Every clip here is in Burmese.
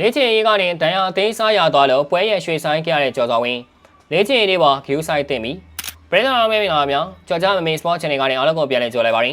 လေးချင်ရေးကနေတန်ရာအသေးစားရသွားလို့ပွဲရဲ့ရွှေဆိုင်ခဲ့ရတဲ့ကြော်စော်ဝင်းလေးချင်ရေးလေးပေါ် view site တင်ပြီပရိသတ်အားမေးပါများကြော်ကြမမေ sport channel ကနေအားလုံးကိုပြန်လည်ကြိုလိုက်ပါရစေ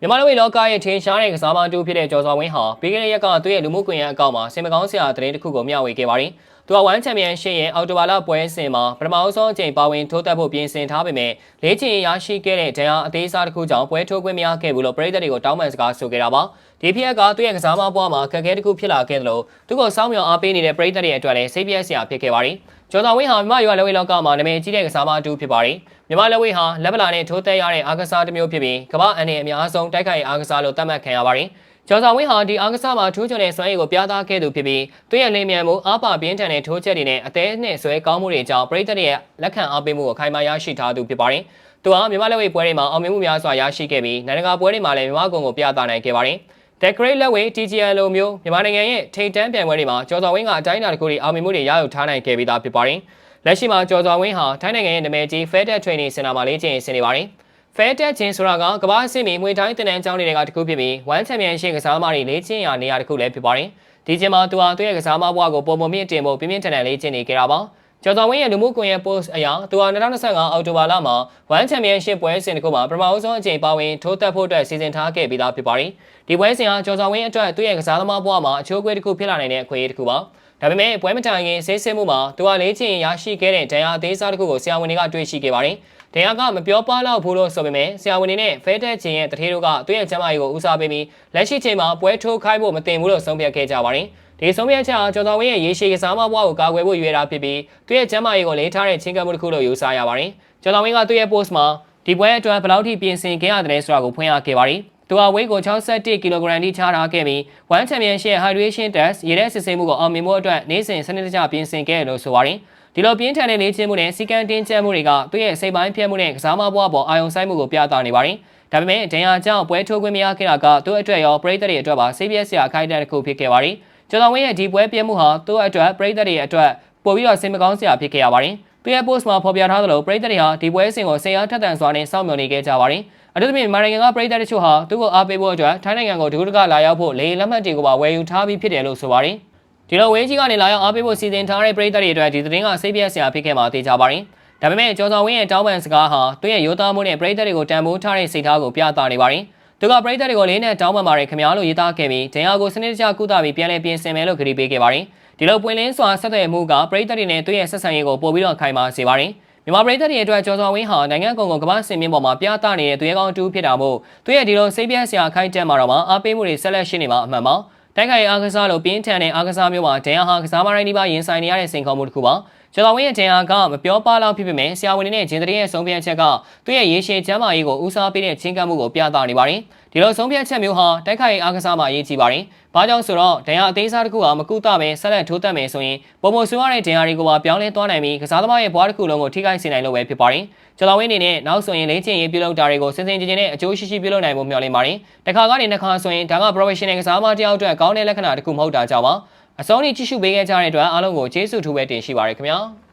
မြန်မာလူဝေလောကရဲ့ထင်ရှားတဲ့ကစားမတူဖြစ်တဲ့ကျော်စော်ဝင်းဟာပြီးခဲ့တဲ့ရက်ကသူ့ရဲ့လူမှုကွန်ရက်အကောင့်မှာစင်မကောင်းစရာသတင်းတစ်ခုကိုမျှဝေခဲ့ပါတယ်။ သူကဝမ်ချန်ပီယံရှစ်ရဲ့အော်တိုဘာလပွဲစဉ်မှာပထမဆုံးအကြိမ်ပါဝင်ထိုးတက်ဖို့ပြင်ဆင်ထားပေမဲ့လေးချင်ရရှိခဲ့တဲ့ဒဏ်ရာအသေးစားတစ်ခုကြောင့်ပွဲထိုးခွင့်မရခဲ့ဘူးလို့ပရိသတ်တွေကိုတောင်းပန်စကားဆိုခဲ့တာပါ။ဒီဖြစ်ရက်ကသူ့ရဲ့ကစားမဘွားမှာခက်ခဲတစ်ခုဖြစ်လာခဲ့တယ်လို့သူ့ကိုစောင်းမြောင်အားပေးနေတဲ့ပရိသတ်တွေအတွက်လည်းစိတ်ပြည့်စရာဖြစ်ခဲ့ပါတယ်။ကျော်တော်ဝင်းဟာမြမရွာလက်ဝဲလောကမှာနာမည်ကြီးတဲ့ကစားမအတူဖြစ်ပါတယ်။မြမလက်ဝဲဟာလက်ဗလာနဲ့ထိုးသက်ရတဲ့အားကစားတစ်မျိုးဖြစ်ပြီးကမ္ဘာအန်ရဲ့အများဆုံးတိုက်ခိုက်အားကစားလို့သတ်မှတ်ခံရပါတယ်။ ကျော်ဆောင်ဝင်းဟာဒီအားကစားမှာထိုးချွန်တဲ့စွမ်းရည်ကိုပြသခဲ့သူဖြစ်ပြီးသူ့ရဲ့လင်းမြန်မှုအားပါပြင်းထန်တဲ့ထိုးချက်တွေနဲ့အသေးနဲ့ဆွဲကောင်းမှုတွေကြောင့်ပရိသတ်ရဲ့လက်ခံအားပေးမှုကိုခိုင်မာရရှိထားသူဖြစ်ပါတယ်။သူဟာမြမလက်ဝဲပွဲတွေမှာအောင်မြင်မှုများစွာရရှိခဲ့ပြီးနိုင်ငံတကာပွဲတွေမှာလည်းမြမကုံကိုပြသနိုင်ခဲ့ပါတယ်။ The Great လက်ဝဲ TGL လိုမျိုးမြန်မာနိုင်ငံရဲ့ထိပ်တန်းပြိုင်ပွဲတွေမှာကျော်ဆောင်ဝင်းကအတိုင်းအတာတစ်ခုထိအောင်မြင်မှုတွေရယူထားနိုင်ခဲ့ပြီးသားဖြစ်ပါတယ်။လက်ရှိမှာကျော်စွာဝင်းဟာထိုင်းနိုင်ငံရဲ့နာမည်ကြီး Fed Training Center မှာလေ့ကျင့်ဆင်နေပါတယ်။ Fed ချင်းဆိုတာကကမ္ဘာ့အဆင့်မီမွေတိုင်းတင်နန်းကျောင်းတွေကတခုဖြစ်ပြီး One Championship ကစားသမားတွေလေ့ကျင့်ရာနေရာတစ်ခုလည်းဖြစ်ပါတယ်။ဒီချိန်မှာသူဟာသူ့ရဲ့ကစားသမားဘဝကိုပုံပုံမြင့်တင်ဖို့ပြင်းပြင်းထန်ထန်လေ့ကျင့်နေကြတာပါ။ကျော်စွာဝင်းရဲ့လူမှုကွန်ရက် post အရသူဟာ2025အောက်တိုဘာလမှာ One Championship ပွဲစဉ်တစ်ခုမှာပထမဆုံးအကြိမ်ပါဝင်ထိုးတက်ဖို့အတွက်စီစဉ်ထားခဲ့ပြီးသားဖြစ်ပါတယ်။ဒီပွဲစဉ်ဟာကျော်စွာဝင်းအတွက်သူ့ရဲ့ကစားသမားဘဝမှာအချိုးအကွေးတစ်ခုဖြစ်လာနိုင်တဲ့အခွင့်အရေးတစ်ခုပါ။ဒါပေမဲ့ပွဲမတိုင်ခင်ဆေးဆင်းမှုမှာသူဟာလေ့ကျင့်ရရှိခဲ့တဲ့ဒဏ်ရာအသေးစားတစ်ခုကိုဆရာဝန်တွေကတွေ့ရှိခဲ့ပါတယ်။ ဒဏ်ရာကမပြောပါတော့ဘူးလို့ဆိုပေမဲ့ဆရာဝန်တွေနဲ့ဖဲတက်ချင်းရဲ့တထေးတို့ကသူ့ရဲ့ကျန်းမာရေးကိုဦးစားပေးပြီးလက်ရှိချိန်မှာပွဲထိုးခိုင်းဖို့မတင်ဘူးလို့ဆုံးဖြတ်ခဲ့ကြပါတယ်။ဒီဆုံးဖြတ်ချက်ဟာကျော်တော်ဝင်းရဲ့ရေရှည်ကစားမဘွားကိုကာကွယ်ဖို့ရွေးတာဖြစ်ပြီးသူ့ရဲ့ကျန်းမာရေးကိုလေးထားတဲ့ချင်းကပ်မှုတစ်ခုလို့ယူဆရပါတယ်။ကျော်တော်ဝင်းကသူ့ရဲ့ post မှာဒီပွဲအတွက်ဘယ်လောက်ထိပြင်ဆင်ခဲ့ရတယ်ဆိုတာကိုဖွင့်ရခဲ့ပါတယ်။ သူဟာဝိတ်ကို61ကီလိုဂရမ်ထိချထားခဲ့ပြီး One Championship Hydration Test ရေတဲ့စစ်ဆေးမှုကိုအောင်မြင်မှုအတွက်နေ့စဉ်စနစ်တကျပြင်ဆင်ခဲ့လို့ဆိုပါတယ်။ဒီလိုပြင်းထန်တဲ့လေ့ကျင့်မှုနဲ့စီကံတင်းကျပ်မှုတွေကသူ့ရဲ့စိတ်ပိုင်းပြတ်မှုနဲ့ကစားမဘွားပေါ်အာရုံစိုက်မှုကိုပြသနေပါတယ်။ဒါပေမဲ့ဒဏ်ရာကြောင့်ပွဲထိုးခွင့်မရခဲ့တာကသူ့အတွက်ရောပရိသတ်တွေအတွက်ပါစိတ်ပြည့်စရာအခိုက်အတန့်တစ်ခုဖြစ်ခဲ့ပါတယ်။ကျော်တော်ဝင်းရဲ့ဒီပွဲပြည့်မှုဟာသူ့အတွက်ပရိသတ်တွေအတွက်ပိုပြီးတော့စိတ်မကောင်းစရာဖြစ်ခဲ့ရပါတယ်။ သူရဲ့ post မှာဖော်ပြထားသလိုပရိသတ်တွေဟာဒီပွဲစဉ်ကိုဆင်အားထက်သန်စွာနဲ့စောင့်မျှော်နေခဲ့ကြပါတယ်။အထူးသဖြင့်မြန်မာနိုင်ငံကပရိသတ်တချို့ဟာသူ့ကိုအားပေးဖို့အတွက်ထိုင်းနိုင်ငံကိုဒုက္ခလာရောက်ဖို့လေလက်မှတ်တွေကိုပါဝယ်ယူထားပြီးဖြစ်တယ်လို့ဆိုပါတယ်။ဒီလိုဝင်းကြီးကနေလာရောက်အားပေးဖို့စီစဉ်ထားတဲ့ပရိသတ်တွေအတွက်ဒီသတင်းကစိတ်ပြည့်စရာဖြစ်ခဲ့မှာသိကြပါတယ်။ဒါပေမဲ့ကျော်စော်ဝင်းရဲ့တောင်းပန်စကားဟာသူ့ရဲ့ရိုးသားမှုနဲ့ပရိသတ်တွေကိုတန်ဖိုးထားတဲ့စိတ်ထားကိုပြသနေပါတယ်။ သူကပရိသတ်တွေကိုလေးနဲ့တောင်းပန်ပါတယ်ခင်ဗျားလို့ရေးသားခဲ့ပြီးဒဏ်ရာကိုစနစ်တကျကုသပြီးပြန်လည်ပြင်ဆင်မယ်လို့ကြေညာပေးခဲ့ပါတယ်။ဒီလိုပွင့်လင်းစွာဆက်သွယ်မှုကပရိသတ်တွေနဲ့သူ့ရဲ့ဆက်ဆံရေးကိုပို့ပြီးတော့ခိုင်မာစေပါတယ်။မြန်မာပြည်သက်တွေအတွက်ကျော်စော်ဝင်းဟာနိုင်ငံကုန်ကုန်ကမ္ဘာစင်မြင့်ပေါ်မှာပြသနေတဲ့သူရဲကောင်းတူဖြစ်တာမို့သူရဲ့ဒီလိုစိတ်ပြည့်စရာခိုက်တက်မှာတော့မှအားပေးမှုတွေဆက်လက်ရှိနေမှာအမှန်ပါတိုက်ခိုင်အားကစားလို့ပြင်းထန်တဲ့အားကစားမျိုးမှာဒဏ်ရာဟာကစားမရိုင်းဒီပါရင်ဆိုင်နေရတဲ့စိန်ခေါ်မှုတစ်ခုပါ ကျော်တော်ဝင်းရဲ့ဒဏ်ရာကမပြောပါလောက်ဖြစ်ပေမဲ့ဆရာဝန်တွေနဲ့ဂျင်တရီရဲ့ဆုံးဖြတ်ချက်ကသူ့ရဲ့ရေရှည်ကျန်းမာရေးကိုဦးစားပေးတဲ့ချင်းကပ်မှုကိုပြသနေပါတယ်ဒီလိုဆုံးဖြတ်ချက်မျိုးဟာတိုက်ခိုင်အားကစားမှာအရေးကြီးပါတယ်။ဘာကြောင့်ဆိုတော့ဒဏ်ရာအသေးစားတစ်ခုဟာမကူတာပဲဆက်လက်ထိုးတက်မယ်ဆိုရင်ပုံမဆိုးရတဲ့ဒဏ်ရာတွေကိုပါပြောင်းလဲသွားနိုင်ပြီးကစားသမားရဲ့ဘွားတစ်ခုလုံးကိုထိခိုက်စေနိုင်လို့ပဲဖြစ်ပါတယ်။ကျော်တော်ဝင်းအနေနဲ့နောက်ဆိုရင်လိမ့်ချင်ရေးပြုလုပ်တာတွေကိုစင်စင်ကြင်ကြင်နဲ့အကျိုးရှိရှိပြုလုပ်နိုင်ဖို့မျှော်လင့်ပါတယ်။တစ်ခါကနေတစ်ခါဆိုရင်ဒါက professional ကစားသမားတယောက်အတွက်ကောင်းတဲ့လက္ခဏာတစ်ခုမဟုတ်တာကြောင့်ပါ။ အစောကြီးကြည့်ရှုပေးခဲ့ကြတဲ့အတွက်အားလုံးကိုကျေးဇူးထူးပဲတင်ရှိပါရခင်ဗျာ။